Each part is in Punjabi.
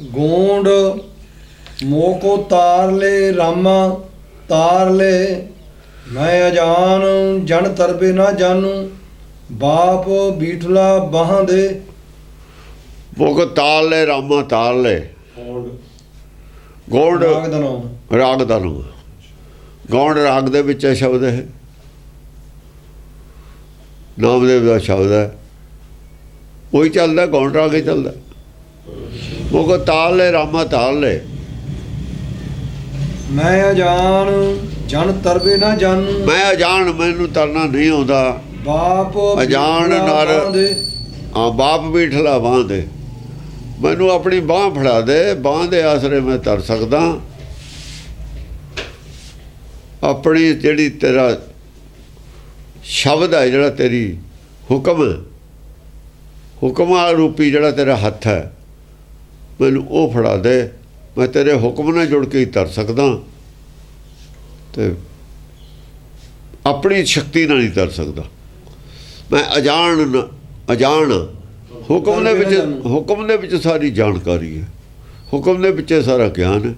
ਗੋਂਡ ਮੋਕੋ ਤਾਰ ਲੈ ਰਾਮਾ ਤਾਰ ਲੈ। ਮੈਂ ਅਜਾਨ ਜਨ ਤਰਬੇ ਨਾ ਜਾਨੂ ਬਾਪ ਬੀਠਲਾ ਬਾਹਾਂ ਦੇ। ਮੁਖ ਤਾਲ ਲੈ ਰਾਮਾ ਤਾਲ ਲੈ। ਗੋਂਡ ਰਾਗ ਦਾ ਨਾਮ। ਰਾਗ ਦਾ ਨਾਮ। ਗੌਂਡ ਰਾਗ ਦੇ ਵਿੱਚ ਇਹ ਸ਼ਬਦ ਹੈ। ਨਾਮਦੇਵ ਦਾ ਸ਼ਬਦ ਹੈ। ਉਹੀ ਚੱਲਦਾ ਗੌਂਡ ਰਾਗ ਹੀ ਚੱਲਦਾ। ਮੁਖ ਤਾਲ ਲੈ ਰਾਮਾ ਤਾਲ ਲੈ। ਮੈਂ ਅਜਾਨ ਜਨ ਤਰਬੇ ਨਾ ਜਾਨੂ। ਮੈਂ ਅਜਾਣ ਮੈਨੂੰ ਤਰਨਾ ਨਹੀਂ ਆਉਂਦਾ। ਬਾਪ ਅਜਾਨ ਨਰ। ਆ ਬਾਪ ਬੀਠਲਾ ਬਾਂਹ ਦੇ ਮੈਨੂੰ ਆਪਣੀ ਬਾਹ ਫੜਾ ਦੇ ਬਾਂਹ ਦੇ ਆਸਰੇ ਮੈਂ ਤਰ ਸਕਦਾ। ਆਪਣੀ ਜਿਹੜੀ ਤੇਰਾ ਸ਼ਬਦ ਹੈ ਜਿਹੜਾ ਤੇਰੀ ਹੁਕਮ ਹੁਕਮ ਰੂਪੀ ਜਿਹੜਾ ਤੇਰਾ ਹੱਥ ਹੈ ਮੈਨੂੰ ਉਹ ਫੜਾ ਦੇ, ਮੈਂ ਤੇਰੇ ਹੁਕਮ ਨਾਲ ਜੁੜ ਕੇ ਹੀ ਤਰ ਸਕਦਾ। ਤੇ ਆਪਣੀ ਸ਼ਕਤੀ ਨਾਲ ਨਹੀਂ ਤਰ ਸਕਦਾ। ਮੈਂ ਅਜਾਣ ਨ- ਅਜਾਣ। ਹੁਕਮ ਦੇ ਵਿੱਚ, ਹੁਕਮ ਦੇ ਵਿੱਚ ਸਾਰੀ ਜਾਣਕਾਰੀ ਹੈ। ਹੁਕਮ ਦੇ ਵਿੱਚ ਸਾਰਾ ਗਿਆਨ ਹੈ।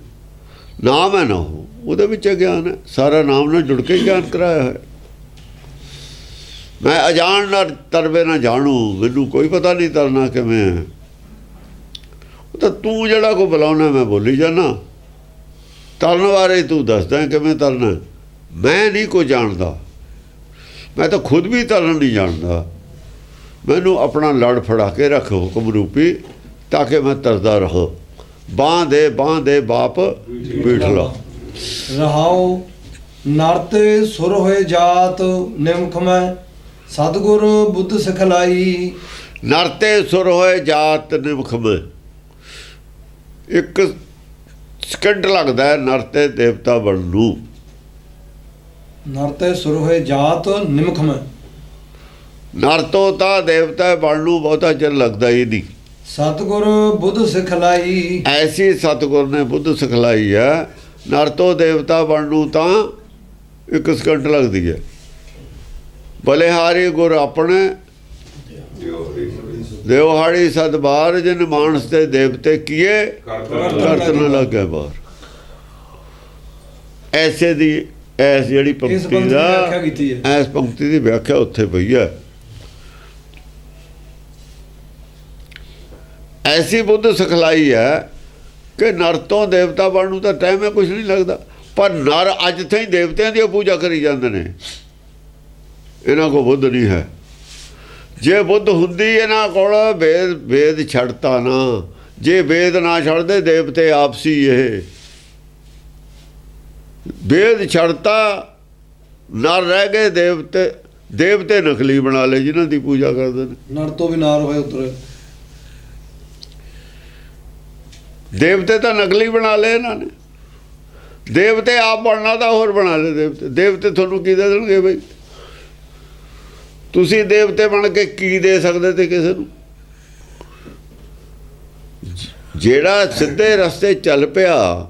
ਨਾਮ ਹੈ ਨਾ ਉਹਦੇ ਵਿੱਚ ਗਿਆਨ ਹੈ। ਸਾਰਾ ਨਾਮ ਨਾਲ ਜੁੜ ਕੇ ਗਿਆਨ ਕਰਾਇਆ ਹੈ। ਮੈਂ ਅਜਾਣ ਨਾਲ ਤਰਵੇ ਨਾ ਜਾਣੂ, ਮੈਨੂੰ ਕੋਈ ਪਤਾ ਨਹੀਂ ਤਰਨਾ ਕਿਵੇਂ ਹੈ। ਤਾਂ ਤੂੰ ਜਿਹੜਾ ਕੋ ਬੁਲਾਉਣਾ ਮੈਂ ਬੋਲੀ ਜਾਣਾ ਤਰਨ ਬਾਰੇ ਤੂੰ ਦੱਸਦਾ ਕਿਵੇਂ ਤਰਨਾ। ਮੈਂ ਨਹੀਂ ਕੋ ਜਾਣਦਾ। ਮੈਂ ਤਾਂ ਖੁਦ ਵੀ ਤਰਨ ਨਹੀਂ ਜਾਣਦਾ। ਮੈਨੂੰ ਆਪਣਾ ਲੜ ਫੜਾ ਕੇ ਰੱਖ ਹੁਕਮ ਰੂਪੀ ਤਾਂ ਕਿ ਮੈਂ ਤਰਦਾ ਰਹਾ। ਬਾਹ ਦੇ ਬਾਹ ਦੇ ਬਾਪ ਬੀਠਲਾ ਰਹਾਉ ਨਰਤੇ ਸੁਰ ਹੋਏ ਜਾਤ ਨਿਮਖ ਮੈਂ ਸਤਗੁਰ ਬੁੱਧ ਸਿਖਲਾਈ। ਨਰਤੇ ਸੁਰ ਹੋਏ ਜਾਤ ਨਿਮਖਮ ਇੱਕ ਸਕਿੰਟ ਲੱਗਦਾ ਹੈ ਨਰਤੇ ਦੇਵਤਾ ਬਣਨ ਨੂੰ। ਨਰਤੇ ਸੁਰ ਹੋਏ ਜਾਤ ਨਿਮਖ ਮੈਂ ਨਰ ਤੋਂ ਦੇਵਤਾ ਬਣਨ ਨੂੰ ਬਹੁਤਾ ਚਿਰ ਲੱਗਦਾ ਹੀ ਨਹੀਂ। ਸਤਗੁਰ ਬੁੱਧ ਸਿਖਲਾਈ ਐਸੀ ਸਤਿਗੁਰ ਨੇ ਬੁੱਧ ਸਿਖਲਾਈ ਹੈ। ਨਰ ਤੋਂ ਦੇਵਤਾ ਬਣਨ ਨੂੰ ਤਾਂ ਇੱਕ ਸਕਿੰਟ ਲੱਗਦੀ ਹੈ। ਬਲਿਹਾਰੀ ਗੁਰ ਆਪਣੇ ਦੇਵਹਾੜੀ ਸਦਬਾਰ ਜਿਨ ਮਾਨਸ ਤੇ ਦੇਵਤੇ ਕੀਏ ਕਰਤ ਨ ਲੱਗੇ ਬਾਰ ਐਸੇ ਦੀ ਐਸ ਜਿਹੜੀ ਪੰਕਤੀ ਦੀ ਹੈ। ਐਸ ਪੰਕਤੀ ਦੀ ਵਿਆਖਿਆ ਉੱਥੇ ਪਈ ਹੈ। ਐਸੀ ਬੁੱਧ ਸਿਖਲਾਈ ਹੈ ਕਿ ਨਰ ਤੋਂ ਦੇਵਤਾ ਬਣਨ ਨੂੰ ਤਾਂ ਟਾਈਮ ਹੈ ਕੁਝ ਨਹੀਂ ਲੱਗਦਾ। ਪਰ ਨਰ ਅੱਜ ਤਾਈਂ ਦੇਵਤਿਆਂ ਦੀ ਪੂਜਾ ਕਰੀ ਜਾਂਦੇ ਨੇ। ਇਹਨਾਂ ਕੋ ਬੁੱਧ ਨਹੀਂ ਹੈ। ਜੇ ਬੁੱਧ ਹੁੰਦੀ ਇਹਨਾਂ ਕੋਲ ਵੇਦ ਵੇਦ ਛੱਡਤਾ ਨਾ। ਜੇ ਵੇਦ ਨਾ ਛੱਡਦੇ ਦੇਵਤੇ ਆਪਸੀ ਇਹ। ਵੇਦ ਛੱਡਤਾ ਨਰ ਰਹਿ ਗਏ ਦੇਵਤੇ। ਦੇਵਤੇ ਨਕਲੀ ਬਣਾ ਲਏ ਜਿਨ੍ਹਾਂ ਦੀ ਪੂਜਾ ਕਰਦੇ ਨੇ। ਨਰ ਤੋਂ ਵੀ ਨਾਰ ਹੋਏ ਉਤਰੇ ਦੇਵਤੇ ਤਾਂ ਨਕਲੀ ਬਣਾ ਲਏ ਇਹਨਾਂ ਨੇ। ਦੇਵਤੇ ਆਪ ਬਣਨਾ ਤਾਂ ਹੋਰ ਬਣਾ ਲਏ ਦੇਵਤੇ। ਦੇਵਤੇ ਤੁਹਾਨੂੰ ਕੀ ਦੇ ਦੇਣਗੇ ਬਈ? ਤੁਸੀਂ ਦੇਵਤੇ ਬਣ ਕੇ ਕੀ ਦੇ ਸਕਦੇ ਤੇ ਕਿਸੇ ਨੂੰ? ਜਿਹੜਾ ਸਿੱਧੇ ਰਸਤੇ ਚੱਲ ਪਿਆ,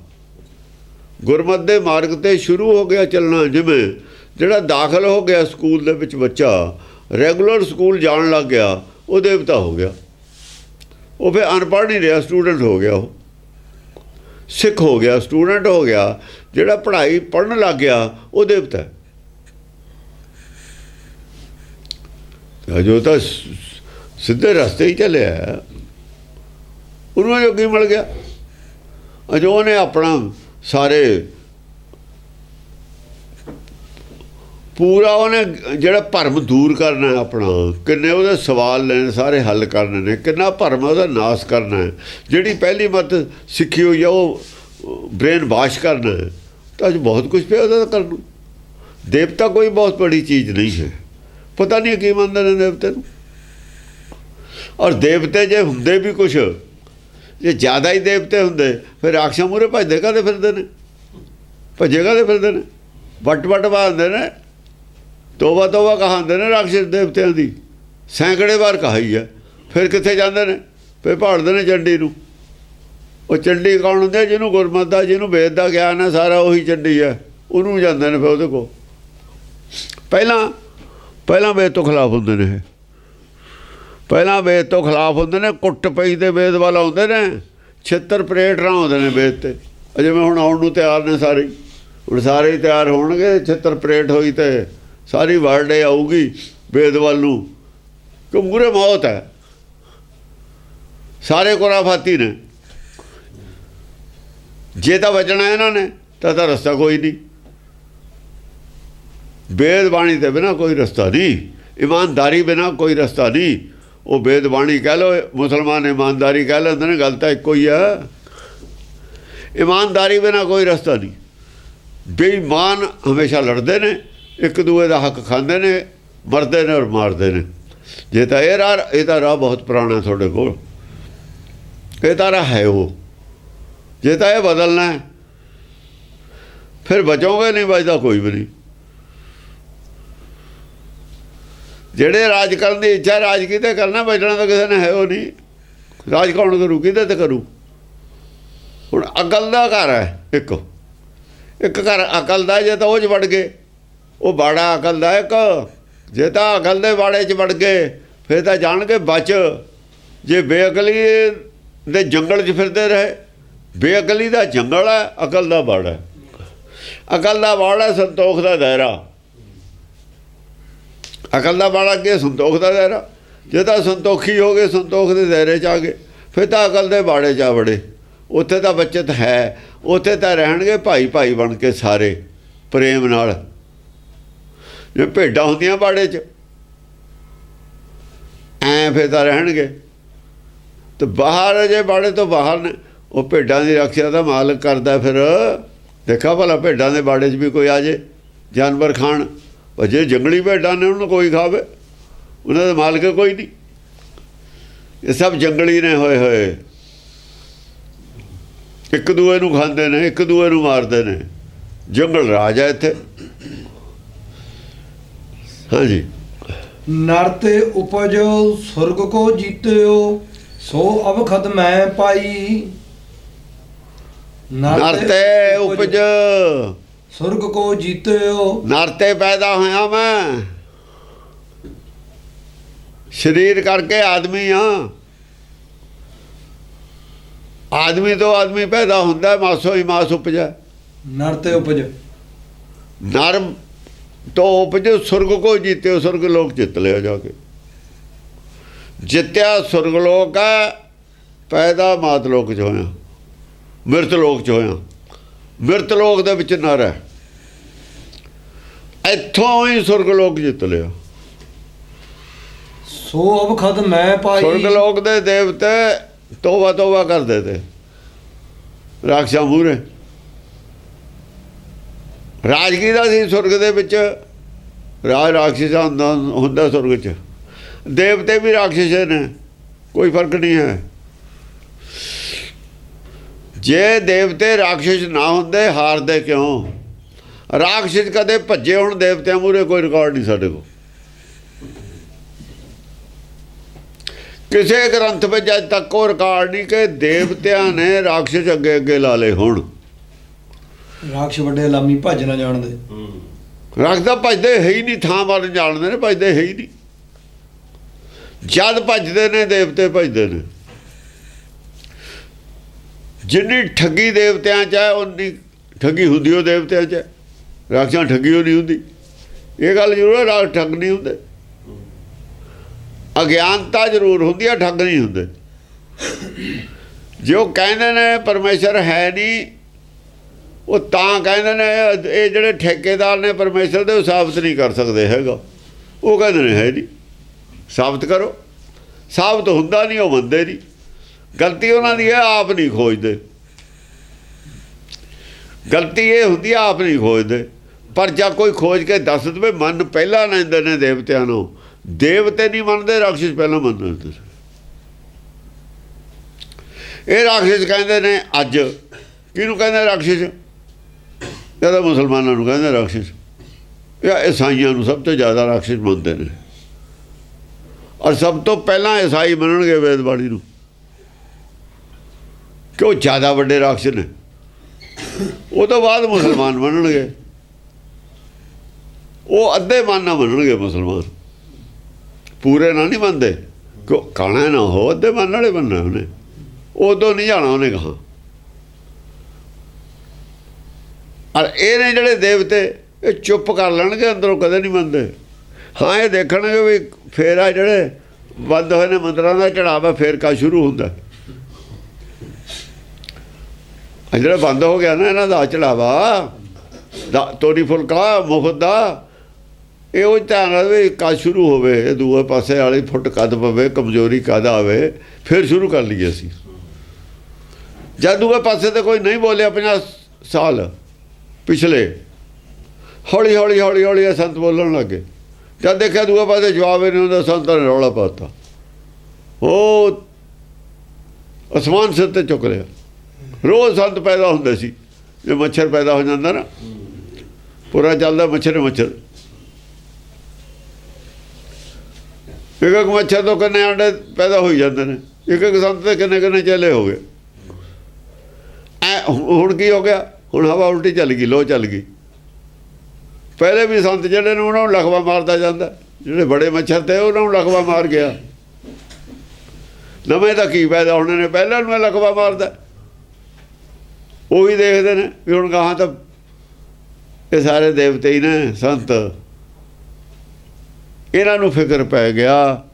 ਗੁਰਮਤ ਦੇ ਮਾਰਗ ਤੇ ਸ਼ੁਰੂ ਹੋ ਗਿਆ ਚੱਲਣਾ, ਜਿਵੇਂ ਜਿਹੜਾ ਦਾਖਲ ਹੋ ਗਿਆ ਸਕੂਲ ਦੇ ਵਿੱਚ ਬੱਚਾ, ਰੈਗੂਲਰ ਸਕੂਲ ਜਾਣ ਲੱਗ ਗਿਆ, ਉਹ ਦੇਵਤਾ ਹੋ ਗਿਆ। ਉਹ ਫਿਰ ਅਨਪੜ੍ਹ ਨਹੀਂ ਰਿਹਾ, ਸਟੂਡੈਂਟ ਹੋ ਗਿਆ ਉਹ। ਸਿੱਖ ਹੋ ਗਿਆ, ਸਟੂਡੈਂਟ ਹੋ ਗਿਆ, ਜਿਹੜਾ ਪੜ੍ਹਾਈ ਪੜ੍ਹਨ ਲੱਗ ਗਿਆ, ਉਹ ਦੇਵਤਾ ਹੈ। ਤੇ ਤਾਂ ਸਿੱਧੇ ਰਸਤੇ ਹੀ ਚੱਲਿਆ ਹੈ, ਉਹਨੂੰ ਜੋ ਕੀ ਮਿਲ ਗਿਆ? ਅਜੋ ਉਹਨੇ ਆਪਣਾ ਸਾਰੇ ਪੂਰਾ ਉਹਨੇ ਜਿਹੜਾ ਭਰਮ ਦੂਰ ਕਰਨਾ ਹੈ ਆਪਣਾ ਕਿੰਨੇ ਉਹਦੇ ਸਵਾਲ ਲੈਣ ਸਾਰੇ ਹੱਲ ਕਰਨੇ ਨੇ ਕਿੰਨਾ ਭਰਮ ਉਹਦਾ ਨਾਸ ਕਰਨਾ ਹੈ। ਜਿਹੜੀ ਪਹਿਲੀ ਮਤ ਸਿੱਖੀ ਹੋਈ ਆ ਉਹ ਬ੍ਰੇਨ ਵਾਸ਼ ਕਰਨਾ ਹੈ। ਤਾਂ ਅੱਜ ਬਹੁਤ ਕੁਝ ਪਿਆ ਉਹਦਾ ਕਰਨ ਨੂੰ। ਦੇਵਤਾ ਕੋਈ ਬਹੁਤ ਬੜੀ ਚੀਜ਼ ਨਹੀਂ ਹੈ। ਪਤਾ ਨਹੀਂ ਕੀ ਮੰਨਦੇ ਨੇ ਦੇਵਤੇ ਨੂੰ। ਔਰ ਦੇਵਤੇ ਜੇ ਹੁੰਦੇ ਵੀ ਕੁਝ ਜੇ ਜ਼ਿਆਦਾ ਹੀ ਦੇਵਤੇ ਹੁੰਦੇ, ਫਿਰ ਰਾਖਸ਼ਾਂ ਮੂਰੇ ਭੱਜਦੇ ਕਾਦੇ ਫਿਰਦੇ ਨੇ? ਭਜੇ ਕਾਦੇ ਫਿਰਦੇ ਨੇ? ਵੱਟ ਵੱਟ ਬਾਂਦੇ ਨੇ, ਤੋਬਾ ਤੋਬਾ ਕਹਾਂਦੇ ਨੇ ਰਾਖਸ਼ ਦੇਵਤਿਆਂ ਦੀ। ਸੈਂਕੜੇ ਵਾਰ ਕਹਾਈ ਹੈ ਫਿਰ ਕਿੱਥੇ ਜਾਂਦੇ ਨੇ? ਫੇ ਭਾੜਦੇ ਨੇ ਚੰਡੀ ਨੂੰ। ਉਹ ਚੰਡੀ ਕੌਣ ਹੁੰਦੇ? ਆ? ਜਿਹਨੂੰ ਗੁਰਮਤ ਦਾ, ਜਿਹਨੂੰ ਵੇਦ ਦਾ ਗਿਆਨ ਹੈ, ਸਾਰਾ ਉਹੀ ਚੰਡੀ ਹੈ। ਉਹਨੂੰ ਜਾਂਦੇ ਨੇ ਫਿਰ ਉਹਦੇ ਕੋ ਪਹਿਲਾਂ ਪਹਿਲਾਂ ਵੇਦ ਤੋਂ ਖਿਲਾਫ ਹੁੰਦੇ ਨੇ ਇਹ। ਪਹਿਲਾਂ ਵੇਦ ਤੋਂ ਖਿਲਾਫ ਹੁੰਦੇ ਨੇ, ਕੁੱਟ ਪਈ ਦੇ ਵੇਦ ਵਾਲਾ ਹੁੰਦੇ ਨੇ 76 ਪਰੇਡ ਰਾਂ ਆਉਂਦੇ ਨੇ ਵੇਦ ਤੇ। ਅਜੇ ਮੈਂ ਹੁਣ ਆਉਣ ਨੂੰ ਤਿਆਰ ਨੇ ਸਾਰੇ। ਹੁਣ ਸਾਰੇ ਤਿਆਰ ਹੋਣਗੇ 76 ਪਰੇਡ ਹੋਈ ਤੇ ਸਾਰੀ ਵਰਲਡ ਆਊਗੀ ਵੇਦ ਵੱਲ ਨੂੰ। ਕਿ ਮੂਰੇ ਮੌਤ ਹੈ। ਸਾਰੇ ਕੁਰਾਫਾਤੀ ਨੇ। ਜੇ ਤਾਂ ਬਚਣਾ ਇਹਨਾਂ ਨੇ, ਤਾਂ ਤਾਂ ਰਸਤਾ ਕੋਈ ਨਹੀਂ। ਬੇਦਬਾਣੀ ਦੇ ਤੇ ਬਿਨਾ ਕੋਈ ਰਸਤਾ ਨਹੀਂ। ਇਮਾਨਦਾਰੀ ਬਿਨਾ ਕੋਈ ਰਸਤਾ ਨਹੀਂ। ਉਹ ਬੇਦਬਾਣੀ ਕਹਿ ਲੋ ਮੁਸਲਮਾਨ ਇਮਾਨਦਾਰੀ ਕਹਿ ਲੈਂਦੇ ਨੇ, ਗੱਲ ਤਾਂ ਇੱਕੋ ਹੀ ਆ। ਇਮਾਨਦਾਰੀ ਬਿਨਾ ਕੋਈ ਰਸਤਾ ਨਹੀਂ। ਬੇਈਮਾਨ ਹਮੇਸ਼ਾ ਲੜਦੇ ਨੇ, ਇੱਕ ਦੂਏ ਦਾ ਹੱਕ ਖਾਂਦੇ ਨੇ, ਮਰਦੇ ਨੇ ਔਰ ਮਾਰਦੇ ਨੇ। ਜੇ ਤਾਂ ਇਹ ਰਾਹ, ਇਹ ਤਾਂ ਰਾਹ ਬਹੁਤ ਪੁਰਾਣਾ ਤੁਹਾਡੇ ਕੋਲ। ਇਹ ਤਾਂ ਰਾਹ ਹੈ ਉਹ। ਜੇ ਤਾਂ ਇਹ ਬਦਲਣਾ ਫਿਰ ਬਚੋਗੇ ਨਹੀਂ, ਬਚਦਾ ਕੋਈ ਵੀ ਨਹੀਂ। ਜਿਹੜੇ ਰਾਜ ਕਰਨ ਦੀ ਇੱਛਾ, ਰਾਜ ਕਿਤੇ ਕਰਨਾ, ਬਚਣਾ ਤਾਂ ਕਿਸੇ ਨੇ ਹੈ ਉਹ ਨਹੀਂ। ਰਾਜ ਕੌਣ ਕਰੂ, ਕਿਹਦੇ ਤੇ ਕਰੂ? ਹੁਣ ਅਕਲ ਦਾ ਘਰ ਹੈ, ਇੱਕ। ਇੱਕ ਘਰ ਅਕਲ ਦਾ, ਜੇ ਤਾਂ ਉਹ ਚ ਵੜ ਗਏ। ਉਹ ਬਾੜਾ ਅਕਲ ਦਾ ਇੱਕ। ਜੇ ਤਾਂ ਅਕਲ ਦੇ ਬਾੜੇ ਚ ਵੜ ਗਏ, ਫਿਰ ਤਾਂ ਜਾਣਗੇ ਬਚ। ਜੇ ਬੇਅਕਲੀ ਦੇ ਜੰਗਲ 'ਚ ਫਿਰਦੇ ਰਹੇ, ਬੇਅਕਲੀ ਦਾ ਜੰਗਲ ਹੈ, ਅਕਲ ਦਾ ਬਾੜਾ ਹੈ। ਅਕਲ ਦਾ ਬਾੜਾ ਸੰਤੋਖ ਦਾ ਦਾਇਰਾ। ਅਕਲ ਦਾ ਬਾੜਾ ਅੱਗੇ, ਸੰਤੋਖ ਦਾ ਦਾਇਰਾ। ਜੇ ਤਾਂ ਸੰਤੋਖੀ ਹੋ ਗਏ, ਸੰਤੋਖ ਦੇ ਦਾਇਰੇ 'ਚ ਆ ਗਏ, ਫਿਰ ਤਾਂ ਅਕਲ ਦੇ ਬਾੜੇ 'ਚ ਆ ਵੜੇ। ਉੱਥੇ ਤਾਂ ਬੱਚਤ ਹੈ, ਉੱਥੇ ਤਾਂ ਰਹਿਣਗੇ ਭਾਈ ਭਾਈ ਬਣ ਕੇ ਸਾਰੇ, ਪ੍ਰੇਮ ਨਾਲ। ਜੇ ਭੇਡਾਂ ਹੁੰਦੀਆਂ ਬਾੜੇ 'ਚ, ਐ ਫਿਰ ਤਾਂ ਰਹਿਣਗੇ। ਤੇ ਬਾਹਰ ਜੇ ਬਾੜੇ ਤੋਂ ਬਾਹਰ ਨੇ, ਉਹ ਭੇਡਾਂ ਦੀ ਰੱਖਿਆ ਦਾ ਮਾਲਕ ਕਰਦਾ ਫਿਰ। ਦੇਖਾ ਭਲਾ ਭੇਡਾਂ ਦੇ ਬਾੜੇ 'ਚ ਵੀ ਕੋਈ ਆ ਜੇ, ਜਾਨਵਰ ਖਾਣ। ਪਰ ਜੇ ਜੰਗਲੀ ਭੇਡਾਂ ਨੇ ਉਹਨੂੰ ਕੋਈ ਖਾਵੇ ਉਹਨਾਂ ਦਾ ਮਾਲਕ ਕੋਈ ਨਹੀਂ। ਇਹ ਸਭ ਜੰਗਲੀ ਨੇ ਹੋਏ ਹੋਏ। ਇੱਕ ਦੂਏ ਨੂੰ ਖਾਂਦੇ ਨੇ ਇੱਕ ਦੂਏ ਨੂੰ ਮਾਰਦੇ ਨੇ। ਜੰਗਲ ਰਾਜ ਹੈ ਇੱਥੇ। ਹਾਂਜੀ। ਨਰ ਤੇ ਉਪਜ ਸੁਰਗ ਕੋ ਜੀਤਿਓ ਸੋ ਅਵਖਦ ਮੈਂ ਪਾਈ। ਨਰ ਤੇ ਉਪਜ। ਸੁਰਗ ਕੋ ਜੀਤਿਓ। ਨਰ ਤੇ ਪੈਦਾ ਹੋਇਆ ਮੈਂ। ਸਰੀਰ ਕਰਕੇ ਆਦਮੀ ਆ ਆਦਮੀ ਤੋਂ ਆਦਮੀ ਪੈਦਾ ਹੁੰਦਾ ਮਾਸੋ ਹੀ ਮਾਸ ਉਪਜਾ ਨਰ ਤੇ ਉਪਜ। ਨਰ ਤੋਂ ਉਪਜ ਸੁਰਗ ਕੋ ਜੀਤੇ ਸੁਰਗ ਲੋਕ ਜਿੱਤ ਲਿਆ ਜਾ ਕੇ। ਜਿੱਤਿਆ ਸੁਰਗ ਲੋਕ ਹੈ ਪੈਦਾ ਮਾਤ ਲੋਕ ਚ ਹੋਇਆ। ਮਿਰਤ ਲੋਕ ਚ ਹੋਇਆ। ਮਿਰਤ ਲੋਕ ਦੇ ਵਿੱਚ ਨਰ ਹੈ। ਇੱਥੋਂ ਹੀ ਸੁਰਗ ਲੋਕ ਜਿੱਤ ਲਿਆ। ਸੋ ਅਵਖਦ ਮੈਂ ਪਾਈ। ਸੁਰਗ ਲੋਕ ਦੇ ਦੇਵਤੇ ਤੋਬਾ ਤੋਬਾ ਕਰਦੇ ਤੇ। ਰਾਖਸ਼ਾ ਮੂਰੇ ਰਾਜਗੀ ਦਾ ਸੀ ਸੁਰਗ ਦੇ ਵਿੱਚ। ਰਾਜ ਰਾਖਸ਼ ਹੁੰਦਾ ਹੁੰਦਾ ਸੁਰਗ 'ਚ। ਦੇਵਤੇ ਵੀ ਰਾਖਸ਼ ਨੇ। ਕੋਈ ਫ਼ਰਕ ਨਹੀਂ ਹੈ। ਜੇ ਦੇਵਤੇ ਰਾਖਸ਼ ਨਾ ਹੁੰਦੇ ਹਾਰਦੇ ਕਿਉਂ? ਰਾਖਸ਼ ਕਦੇ ਭੱਜੇ ਹੁਣ ਦੇਵਤਿਆਂ ਮੂਰੇ ਕੋਈ ਰਿਕਾਰਡ ਨਹੀਂ ਸਾਡੇ ਕੋਲ। ਕਿਸੇ ਗ੍ਰੰਥ ਵਿੱਚ ਅੱਜ ਤੱਕ ਕੋਈ ਰਿਕਾਰਡ ਨਹੀਂ ਕਿ ਦੇਵਤਿਆਂ ਨੇ ਰਾਖਸ਼ ਅੱਗੇ ਅੱਗੇ ਲਾ ਲਏ ਹੁਣ। ਰਾਖਸ਼ ਵੱਡੇ ਲਾਮੀ ਭੱਜ ਨਾ ਜਾਣਦੇ ਰੱਖਦਾ ਭਜਦੇ ਹੈ ਹੀ ਨਹੀਂ ਥਾਂ ਵੱਲ ਜਾਣਦੇ ਨੇ ਭਜਦੇ ਹੈ ਹੀ ਨਹੀਂ। ਜਦ ਭਜਦੇ ਨੇ ਦੇਵਤੇ ਭਜਦੇ ਨੇ। ਜਿੰਨੀ ਠੱਗੀ ਦੇਵਤਿਆਂ 'ਚ ਹੈ ਉਨੀ ਠੱਗੀ ਹੁੰਦੀ ਉਹ ਦੇਵਤਿਆਂ 'ਚ ਹੈ। ਰਾਖਸ਼ਾਂ ਠੱਗੀ ਉਹ ਨਹੀਂ ਹੁੰਦੀ। ਇਹ ਗੱਲ ਜ਼ਰੂਰ ਹੈ ਰਾਖ ਠੱਗ ਨਹੀਂ ਹੁੰਦੇ। ਅਗਿਆਨਤਾ ਜ਼ਰੂਰ ਹੁੰਦੀ ਹੈ, ਠੱਗ ਨਹੀਂ ਹੁੰਦੇ। ਜੋ ਕਹਿੰਦੇ ਨੇ ਪਰਮੇਸ਼ਰ ਹੈ ਨਹੀਂ, ਉਹ ਤਾਂ ਕਹਿੰਦੇ ਨੇ, ਇਹ ਜਿਹੜੇ ਠੇਕੇਦਾਰ ਨੇ ਪਰਮੇਸ਼ਰ ਦੇ, ਉਹ ਸਾਬਤ ਨਹੀਂ ਕਰ ਸਕਦੇ ਹੈਗਾ। ਉਹ ਕਹਿੰਦੇ ਨੇ ਹੈ ਨਹੀਂ। ਸਾਬਤ ਕਰੋ। ਸਾਬਤ ਹੁੰਦਾ ਨਹੀਂ, ਉਹ ਮੰਨਦੇ ਨਹੀਂ। ਗਲਤੀ ਉਹਨਾਂ ਦੀ ਹੈ, ਆਪ ਨਹੀਂ ਖੋਜਦੇ। ਗਲਤੀ ਇਹ ਹੁੰਦੀ ਹੈ, ਆਪ ਨਹੀਂ ਖੋਜਦੇ। ਪਰ ਜਾਂ ਕੋਈ ਖੋਜ ਕੇ ਦੱਸ ਦਵੇ, ਮਨ ਪਹਿਲਾਂ ਲੈਂਦੇ ਨੇ ਦੇਵਤਿਆਂ ਨੂੰ। ਦੇਵਤੇ ਨਹੀਂ ਮੰਨਦੇ ਰਾਖਸ਼ ਪਹਿਲਾਂ ਮੰਨਦੇ ਇਹ ਰਾਖਸ਼ ਕਹਿੰਦੇ ਨੇ, ਅੱਜ। ਕਿਹਨੂੰ ਕਹਿੰਦੇ ਰਾਖਸ਼ ਇਹ ਮੁਸਲਮਾਨਾਂ ਨੂੰ ਕਹਿੰਦੇ ਰਾਖਸ਼ ਇਹ ਈਸਾਈਆਂ ਨੂੰ ਸਭ ਤੋਂ ਜ਼ਿਆਦਾ ਰਾਖਸ਼ ਮੰਨਦੇ ਨੇ। ਔਰ ਸਭ ਤੋਂ ਪਹਿਲਾਂ ਈਸਾਈ ਮੰਨਣਗੇ ਵੇਦਬਾਣੀ ਨੂੰ। ਕਿ ਉਹ ਜ਼ਿਆਦਾ ਵੱਡੇ ਰਾਖਸ਼ ਨੇ? ਉਹ ਤੋਂ ਬਾਅਦ ਮੁਸਲਮਾਨ ਮੰਨਣਗੇ ਉਹ ਅੱਧੇ ਮਨ ਨਾਲ ਮੰਨਣਗੇ ਮੁਸਲਮਾਨ। ਪੂਰੇ ਨਾ ਨਹੀਂ ਮੰਨਦੇ ਕਿ ਕਾਣਾ ਨਾ ਹੋ, ਅੱਧੇ ਮਨ ਨਾਲੇ ਮੰਨਣਾ ਉਹਨੇ। ਉਦੋਂ ਨਹੀਂ ਜਾਣਾ ਉਹਨੇ ਕਹਾ। ਔਰ ਇਹ ਨੇ ਜਿਹੜੇ ਦੇਵਤੇ, ਇਹ ਚੁੱਪ ਕਰ ਲੈਣਗੇ, ਅੰਦਰੋਂ ਕਦੇ ਨਹੀਂ ਮੰਨਦੇ। ਹਾਂ, ਇਹ ਦੇਖਣਗੇ ਵੀ ਫੇਰ ਆ ਜਿਹੜੇ ਬੰਦ ਹੋਏ ਨੇ ਮੰਦਰਾਂ ਦਾ ਚੜਾਵਾ, ਫੇਰ ਕਾ ਸ਼ੁਰੂ ਹੁੰਦਾ ਆ ਜਿਹੜਾ ਬੰਦ ਹੋ ਗਿਆ ਨਾ, ਇਹਨਾਂ ਦਾ ਚੜਾਵਾ, ਦਾ ਤੋਰੀ ਫੁਲਕਾ ਮੁਫਤ ਦਾ, ਇਹ ਉਹ ਧਿਆਨ ਰਵੇ ਕਾ ਸ਼ੁਰੂ ਹੋਵੇ ਦੂਏ ਪਾਸੇ ਵਾਲੀ ਫੁੱਟ ਕਦ ਪਵੇ, ਕਮਜ਼ੋਰੀ ਕਦ ਆਵੇ, ਫਿਰ ਸ਼ੁਰੂ ਕਰ ਲਈਏ ਅਸੀਂ। ਜਦ ਦੂਏ ਪਾਸੇ ਤੇ ਕੋਈ ਨਹੀਂ ਬੋਲਿਆ 50 ਸਾਲ ਪਿਛਲੇ ਹੌਲੀ ਹੌਲੀ ਹੌਲੀ ਹੌਲੀ ਇਹ ਸੰਤ ਬੋਲਣ ਲੱਗੇ। ਜਦ ਦੇਖਿਆ ਦੂਏ ਪਾਸੇ ਜਵਾਬ ਹੀ ਨਹੀਂ ਹੁੰਦਾ, ਸੰਤਾਂ ਨੇ ਰੌਲਾ ਪਾਤਾ। ਉਹ ਅਸਮਾਨ ਸਿਰ ਤੇ ਚੁੱਕ ਲਿਆ। ਰੋਜ਼ ਸੰਤ ਪੈਦਾ ਹੁੰਦੇ ਸੀ। ਜੇ ਮੱਛਰ ਪੈਦਾ ਹੋ ਜਾਂਦਾ ਨਾ, ਪੂਰਾ ਚੱਲਦਾ ਮੱਛਰ ਮੱਛਰ। ਇੱਕ ਇੱਕ ਮੱਛਰ ਤੋਂ ਕਿੰਨੇ ਆਂਡੇ ਪੈਦਾ ਹੋਈ ਜਾਂਦੇ ਨੇ। ਇੱਕ ਇੱਕ ਸੰਤ ਤੇ ਕਿੰਨੇ ਕਿੰਨੇ ਚੇਲੇ ਹੋ ਗਏ। ਐ ਹੁਣ ਕੀ ਹੋ ਗਿਆ? ਹੁਣ ਹਵਾ ਉਲਟੀ ਚੱਲ ਗਈ ਲੋ ਚੱਲ ਗਈ। ਪਹਿਲੇ ਵੀ ਸੰਤ ਜਿਹੜੇ ਨੇ, ਉਹਨਾਂ ਨੂੰ ਲਖਵਾ ਮਾਰਦਾ ਜਾਂਦਾ। ਜਿਹੜੇ ਬੜੇ ਮੱਛਰ ਤੇ ਉਹਨਾਂ ਨੂੰ ਲਖਵਾ ਮਾਰ ਗਿਆ। ਨਵੇਂ ਤਾਂ ਕੀ ਪੈਦਾ ਹੋਣੇ ਨੇ ਪਹਿਲਾਂ ਨੂੰ ਇਹ ਲਖਵਾ ਮਾਰਦਾ। ਉਹ ਵੀ ਦੇਖਦੇ ਨੇ ਵੀ ਹੁਣ ਗਾਹਾਂ ਤਾਂ ਇਹ ਸਾਰੇ ਦੇਵਤੇ ਹੀ ਨੇ, ਸੰਤ। ਇਹਨਾਂ ਨੂੰ ਫਿਕਰ ਪੈ ਗਿਆ।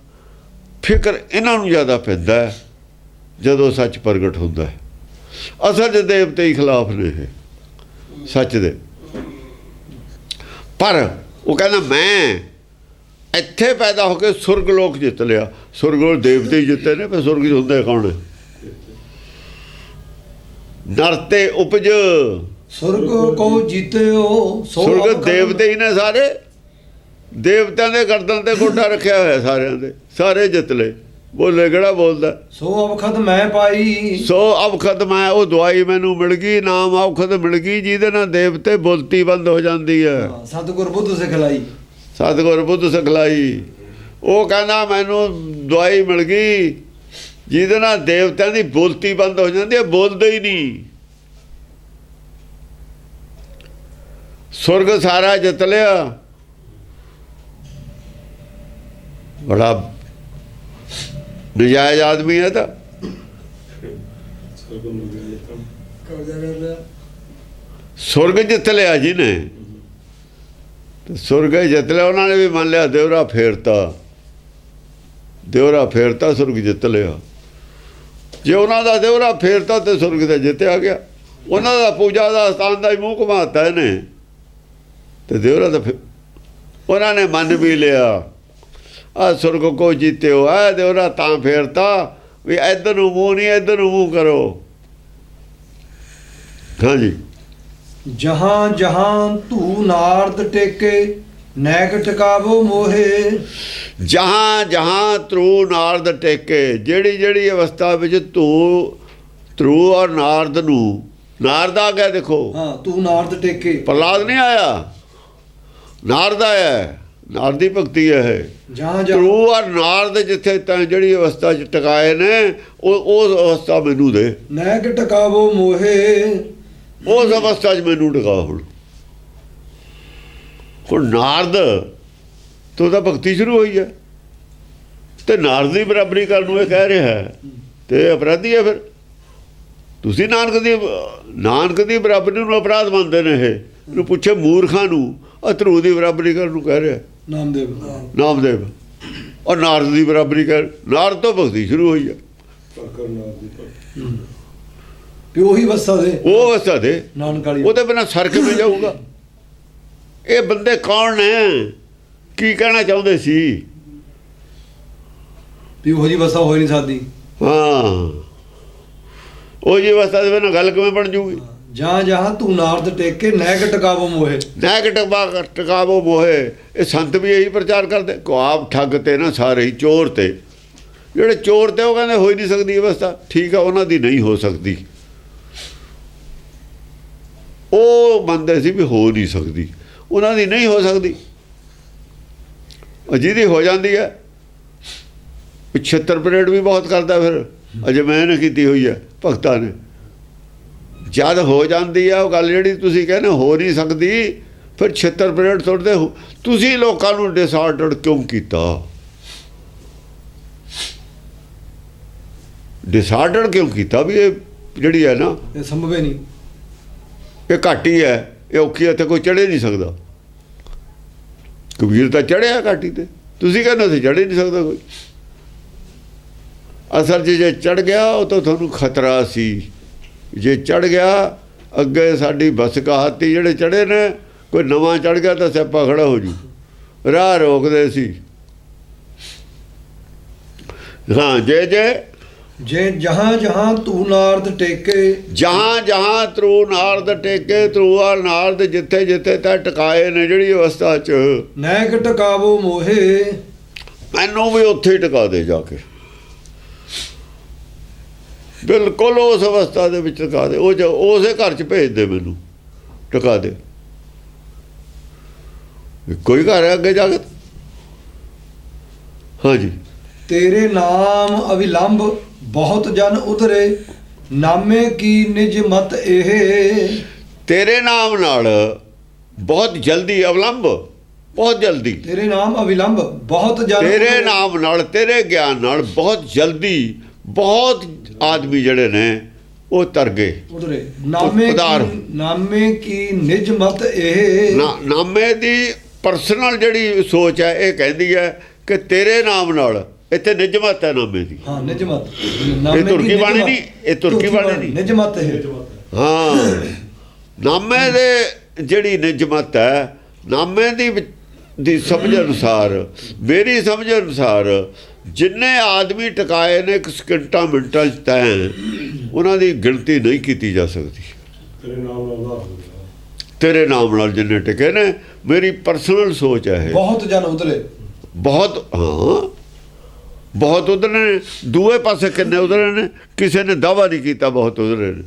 ਫਿਕਰ ਇਹਨਾਂ ਨੂੰ ਜ਼ਿਆਦਾ ਪੈਂਦਾ ਜਦੋਂ ਸੱਚ ਪ੍ਰਗਟ ਹੁੰਦਾ ਹੈ। ਅਸਲ 'ਚ ਦੇਵਤੇ ਹੀ ਖਿਲਾਫ ਨੇ ਇਹ, ਸੱਚ ਦੇ। ਪਰ ਉਹ ਕਹਿੰਦਾ, ਮੈਂ ਇੱਥੇ ਪੈਦਾ ਹੋ ਕੇ ਸੁਰਗ ਲੋਕ ਜਿੱਤ ਲਿਆ। ਸੁਰਗ ਲੋਕ ਦੇਵਤੇ ਹੀ ਜਿੱਤੇ ਨੇ ਪਰ ਸੁਰਗ 'ਚ ਹੁੰਦੇ ਕੌਣ ਹੈ ਨਰ ਤੇ ਉਪਜ। ਸੁਰਗ ਕੋ ਜੀਤਿਓ ਸੁਰਗ ਦੇਵਤੇ ਹੀ ਨੇ ਸਾਰੇ। ਦੇਵਤਿਆਂ ਦੇ ਗਰਦਨ ਤੇ ਗੋਡਾ ਰੱਖਿਆ ਹੋਇਆ ਸਾਰਿਆਂ ਦੇ। ਸਾਰੇ ਜਿੱਤ ਲਏ। ਬੋਲੇ ਕਿਹੜਾ ਬੋਲਦਾ? ਸੋ ਅਵਖਦ ਮੈਂ ਪਾਈ। ਸੋ ਅਵਖਦ ਮੈਂ ਉਹ ਦਵਾਈ ਮੈਨੂੰ ਮਿਲ ਗਈ ਨਾਮ ਅਵਖਦ ਮਿਲ ਗਈ ਜਿਹਦੇ ਨਾਲ ਦੇਵਤੇ ਬੁਲਤੀ ਬੰਦ ਹੋ ਜਾਂਦੀ ਹਾਂ, ਸਤਿਗੁਰ ਬੁੱਧ ਸਿਖਲਾਈ ਸਤਿਗੁਰ ਬੁੱਧ ਸਿਖਲਾਈ ਉਹ ਕਹਿੰਦਾ ਮੈਨੂੰ ਦਵਾਈ ਮਿਲ ਗਈ ਜਿਹਦੇ ਨਾਲ ਦੇਵਤਿਆਂ ਦੀ ਬੋਲਤੀ ਬੰਦ ਹੋ ਜਾਂਦੀ ਹੈ ਬੋਲਦੇ ਹੀ ਨਹੀਂ। ਸੁਰਗ ਸਾਰਾ ਜਿੱਤ ਲਿਆ। ਬੜਾ ਨਜਾਇਜ਼ ਆਦਮੀ ਹੈ ਤਾਂ। ਸੁਰਗ ਜਿੱਤ ਲਿਆ। ਜੀ ਨੇ। ਤੇ ਸੁਰਗ ਜਿੱਤ ਲਿਆ ਉਹਨਾਂ ਨੇ ਵੀ ਮੰਨ ਲਿਆ ਦੇਵਰਾ ਫੇਰਤਾ। ਦੇਵਰਾ ਫੇਰਤਾ ਸੁਰਗ ਜਿੱਤ ਲਿਆ। ਜੇ ਉਹਨਾਂ ਦਾ ਦੇਵਰਾ ਫੇਰਤਾ ਤੇ ਸੁਰਗ ਤੇ ਜਿੱਤਿਆ ਗਿਆ। ਉਹਨਾਂ ਦਾ ਪੂਜਾ ਦਾ ਸਥਾਨ ਦਾ ਹੀ ਮੂੰਹ ਘੁਮਾਤਾ ਇਹਨੇ। ਤੇ ਦੇਵਰਾ ਤਾਂ ਫਿਰ- ਉਹਨਾਂ ਨੇ ਮੰਨ ਵੀ ਲਿਆ। ਆ ਸੁਰਗ ਕੋ ਜਿੱਤਿਓ, ਆ ਦੇਵਰਾ ਤਾਂ ਫੇਰਤਾ ਵੀ ਇੱਧਰ ਨੂੰ ਮੂੰਹ ਨਹੀਂ, ਇੱਧਰ ਨੂੰ ਮੂੰਹ ਕਰੋ। ਹਾਂਜੀ। ਜਹਾਂ ਜਹਾਂ ਧੂ ਨਾਰਦ ਟੇਕੇ ਨੈਕ ਟਿਕਾਵੋ ਮੋਹੇ। ਜਹਾਂ ਜਹਾਂ ਤਰੂ ਨਾਰਦ ਟੇਕੇ ਜਿਹੜੀ ਜਿਹੜੀ ਅਵਸਥਾ ਵਿੱਚ ਤੂੰ ਤਰੂ ਔਰ ਨਾਰਦ ਨੂੰ ਨਾਰਦ ਆ ਗਿਆ ਦੇਖੋ। ਹਾਂ ਤੂੰ ਨਾਰਦ ਟੇਕੇ। ਪ੍ਰਲਾਦ ਨਹੀਂ ਆਇਆ? ਨਾਰਦ ਆਇਆ ਹੈ। ਨਾਰਦ ਦੀ ਭਗਤੀ ਹੈ ਜਹਾਂ ਜਹਾਂ। ਤਰੂ ਔਰ ਨਾਰਦ ਜਿੱਥੇ ਤਾਂ ਜਿਹੜੀ ਅਵਸਥਾ 'ਚ ਟਿਕਾਏ ਨੇ ਉਹ ਉਸ ਅਵਸਥਾ ਮੈਨੂੰ ਦੇ। ਨੈਕ ਟਿਕਾਵੋ ਮੋਹੇ। ਉਸ ਅਵਸਥਾ 'ਚ ਮੈਨੂੰ ਟਿਕਾ ਹੁਣ। ਹੁਣ ਨਾਰਦ ਤੋਂ ਤਾਂ ਭਗਤੀ ਸ਼ੁਰੂ ਹੋਈ ਹੈ। ਤੇ ਨਾਰਦ ਦੀ ਬਰਾਬਰੀ ਕਰਨ ਨੂੰ ਇਹ ਕਹਿ ਰਿਹਾ ਹੈ ਤੇ ਅਪਰਾਧੀ ਹੈ ਫਿਰ। ਤੁਸੀਂ ਨਾਨਕ ਦੀ ਨਾਨਕ ਦੀ ਬਰਾਬਰੀ ਨੂੰ ਅਪਰਾਧ ਮੰਨਦੇ ਨੇ ਇਹ। ਨੂੰ ਪੁੱਛੇ ਮੂਰਖਾਂ ਨੂੰ ਅਤਰੂ ਦੀ ਬਰਾਬਰੀ ਕਰਨ ਨੂੰ ਕਹਿ ਰਿਹਾ ਨਾਮਦੇਵ। ਨਾਮਦੇਵ। ਔਰ ਨਾਰਦ ਦੀ ਬਰਾਬਰੀ ਕਰ ਨਾਰਦ ਤੋਂ ਭਗਤੀ ਸ਼ੁਰੂ ਹੋਈ ਹੈ। ਵੀ ਉਹੀ ਵਸਾ ਦੇ। ਉਹ ਅਵਸਥਾ ਦੇ। ਨਾਨਕ ਵਾਲੀ। ਉਹਦੇ ਬਿਨਾ ਸਰ ਕਿਵੇਂ ਜਾਊਗਾ। ਇਹ ਬੰਦੇ ਕੌਣ ਨੇ? ਕੀ ਕਹਿਣਾ ਚਾਹੁੰਦੇ ਸੀ? ਵੀ ਉਹੀ ਵਸਾ ਹੋ ਹੀ ਨਹੀਂ ਸਕਦੀ। ਹਾਂ। ਉਹ ਜੀ ਅਵਸਥਾ ਦੇ ਬਿਨਾ ਗੱਲ ਕਿਵੇਂ ਬਣ ਜੂਗੀ? ਜਹਾਂ ਜਹਾਂ ਤੂੰ ਨਾਰਦ ਟੇਕੇ ਨੈਕ ਟਿਕਾਵੋ ਮੋਹੇ। ਨੈਗੇਟਿਵ ਬਾ ਟਿਕਾਵੋ ਮੋਹੇ। ਇਹ ਸੰਤ ਵੀ ਇਹੀ ਪ੍ਰਚਾਰ ਕਰਦੇ। ਕੁਆਬ ਠੱਗ ਤੇ ਨਾ ਸਾਰੇ ਹੀ ਚੋਰ ਤੇ। ਜਿਹੜੇ ਚੋਰ ਤੇ ਉਹ ਕਹਿੰਦੇ ਹੋ ਹੀ ਨਹੀਂ ਸਕਦੀ ਅਵਸਥਾ। ਠੀਕ ਆ ਉਹਨਾਂ ਦੀ ਨਹੀਂ ਹੋ ਸਕਦੀ। ਉਹ ਮੰਨਦੇ ਸੀ ਵੀ ਹੋ ਨਹੀਂ ਸਕਦੀ। ਉਹਨਾਂ ਦੀ ਨਹੀਂ ਹੋ ਸਕਦੀ। ਜਿਹਦੀ ਹੋ ਜਾਂਦੀ ਹੈ। 76 ਪਰੇਡ ਵੀ ਬਹੁਤ ਕਰਦਾ ਫਿਰ। ਅਜੇ ਮੈਂ ਨੇ ਕੀਤੀ ਹੋਈ ਹੈ ਭਗਤਾਂ ਨੇ। ਜਦ ਹੋ ਜਾਂਦੀ ਆ ਉਹ ਗੱਲ ਜਿਹੜੀ ਤੁਸੀਂ ਕਹਿੰਦੇ ਹੋ ਨਹੀਂ ਸਕਦੀ ਫਿਰ 76 ਪਰੇਡ ਸੁੱਟਦੇ ਹੋ। ਤੁਸੀਂ ਲੋਕਾਂ ਨੂੰ ਡਿਸਆਰਡਰਡ ਕਿਉਂ ਕੀਤਾ? ਡਿਸਾਰਡਰ ਕਿਉਂ ਕੀਤਾ? ਵੀ ਇਹ ਜਿਹੜੀ ਹੈ ਨਾ ਇਹ ਸੰਭਵ ਹੀ ਨਹੀਂ। ਇਹ ਘੱਟ ਹੀ ਹੈ। ਇਹ ਔਖੀ ਹੈ ਕੋਈ ਚੜੇ ਨਹੀਂ ਸਕਦਾ। ਕਬੀਰ ਤਾਂ ਚੜਿਆ ਘਾਟੀ ਤੇ। ਤੁਸੀਂ ਕਹਿੰਦੇ ਸੀ ਚੜੇ ਨਹੀਂ ਸਕਦਾ ਕੋਈ। ਅਸਲ 'ਚ ਜੇ ਚੜ ਗਿਆ, ਉਹ ਤਾਂ ਤੁਹਾਨੂੰ ਖਤਰਾ ਸੀ। ਜੇ ਚੜ ਗਿਆ, ਅੱਗੇ ਸਾਡੀ ਬਸ ਕਹਾਤੀ, ਜਿਹੜੇ ਚੜੇ ਨੇ, ਕੋਈ ਨਵਾਂ ਚੜ ਗਿਆ ਤਾਂ ਸਿਆਪਾ ਖੜਾ ਹੋ ਜੂ। ਰਾਹ ਰੋਕਦੇ ਸੀ। ਹਾਂ, ਜੇ ਜੇ ਜੇ ਜਹਾਂ ਜਹਾਂ ਤੂੰ ਨਾਰਦ ਟੇਕੇ ਜਹਾਂ ਜਹਾਂ ਤਰੂ ਨਾਰਦ ਟੇਕੇ ਤਰੂਆਰ ਨਾਰਦ ਜਿੱਥੇ ਜਿੱਥੇ ਤਾਂ ਟਿਕਾਏ ਨੇ ਜਿਹੜੀ ਅਵਸਥਾ 'ਚ। ਨੈਕ ਟਕਾਵੋ ਮੋਹੇ। ਮੈਨੂੰ ਵੀ ਉੱਥੇ ਹੀ ਟਿਕਾ ਦੇ ਜਾ ਕੇ। ਬਿਲਕੁਲ ਉਸ ਅਵਸਥਾ ਦੇ ਵਿੱਚ ਟਿਕਾ ਦੇ। ਉਹ ਜੋ- ਉਸੇ ਘਰ 'ਚ ਭੇਜ ਦੇ ਮੈਨੂੰ। ਟਿਕਾ ਦੇ। ਕੋਈ ਘਰ ਅੱਗੇ ਜਾ ਕੇ। ਹਾਂਜੀ। ਤੇਰੇ ਨਾਮ ਅਵਿਲੰਬ ਬਹੁਤ ਜਨ ਉਧਰੇ ਨਾਮੇ ਕੀ ਨਿਜ ਮਤ ਇਹ ਤੇਰੇ ਨਾਮ ਨਾਲ ਬਹੁਤ ਜਲਦੀ ਅਵਲੰਬ ਬਹੁਤ ਜਲਦੀ ਤੇਰੇ ਨਾਮ ਅਵਿਲੰਬ ਬਹੁਤ ਜਨ ਤੇਰੇ। ਨਾਮ ਨਾਲ ਤੇਰੇ ਗਿਆਨ ਨਾਲ ਬਹੁਤ ਜਲਦੀ ਬਹੁਤ ਆਦਮੀ ਜਿਹੜੇ ਨੇ ਉਹ ਤਰ ਗਏ ਉਧਰੇ ਨਾਮੇ। ਕੀ ਨਾਮੇ ਕੀ ਨਿਜ ਮਤ ਇਹ ਨਾ ਨਾਮੇ ਦੀ ਪਰਸਨਲ ਜਿਹੜੀ ਸੋਚ ਹੈ ਇਹ ਕਹਿੰਦੀ ਹੈ ਕਿ ਤੇਰੇ ਨਾਮ ਨਾਲ ਇੱਥੇ ਨਿਜਮਤ ਹੈ ਨਾਮੇ ਦੀ। ਹਾਂ ਨਿਜ ਮਤ ਇਹ ਤੁਰਕੀ ਬਾਣੀ ਨਹੀਂ, ਇਹ ਤੁਰਕੀ ਬਾਣੀ ਨਹੀਂ। ਨਿਜ ਮਤ ਇਹ। ਹਾਂ। ਨਾਮੇ ਦੇ ਜਿਹੜੀ ਨਿਜਮਤ ਹੈ ਨਾਮੇ ਦੀ ਦੀ ਸਮਝ ਅਨੁਸਾਰ ਮੇਰੀ ਸਮਝ ਅਨੁਸਾਰ ਜਿੰਨੇ ਆਦਮੀ ਟਿਕਾਏ ਨੇ ਇੱਕ ਸਕਿੰਟਾਂ ਮਿੰਟਾਂ ਚ ਤੈਂ ਉਹਨਾਂ ਦੀ ਗਿਣਤੀ ਨਹੀਂ ਕੀਤੀ ਜਾ ਸਕਦੀ। ਤੇਰੇ ਨਾਮ ਨਾਲ ਹੋ ਤੇਰੇ ਨਾਮ ਨਾਲ ਜਿੰਨੇ ਟਿਕੇ ਨੇ ਮੇਰੀ ਪਰਸਨਲ ਸੋਚ ਹੈ ਬਹੁਤ ਜਨ ਉਧਰੇ ਬਹੁਤ ਹਾਂ। ਬਹੁਤ ਉਧਰੇ ਨੇ, ਦੂਏ ਪਾਸੇ ਕਿੰਨੇ ਉਧਰੇ ਨੇ, ਕਿਸੇ ਨੇ ਦਾਵਾ ਨਹੀਂ ਕੀਤਾ ਬਹੁਤ ਉਧਰੇ ਨੇ।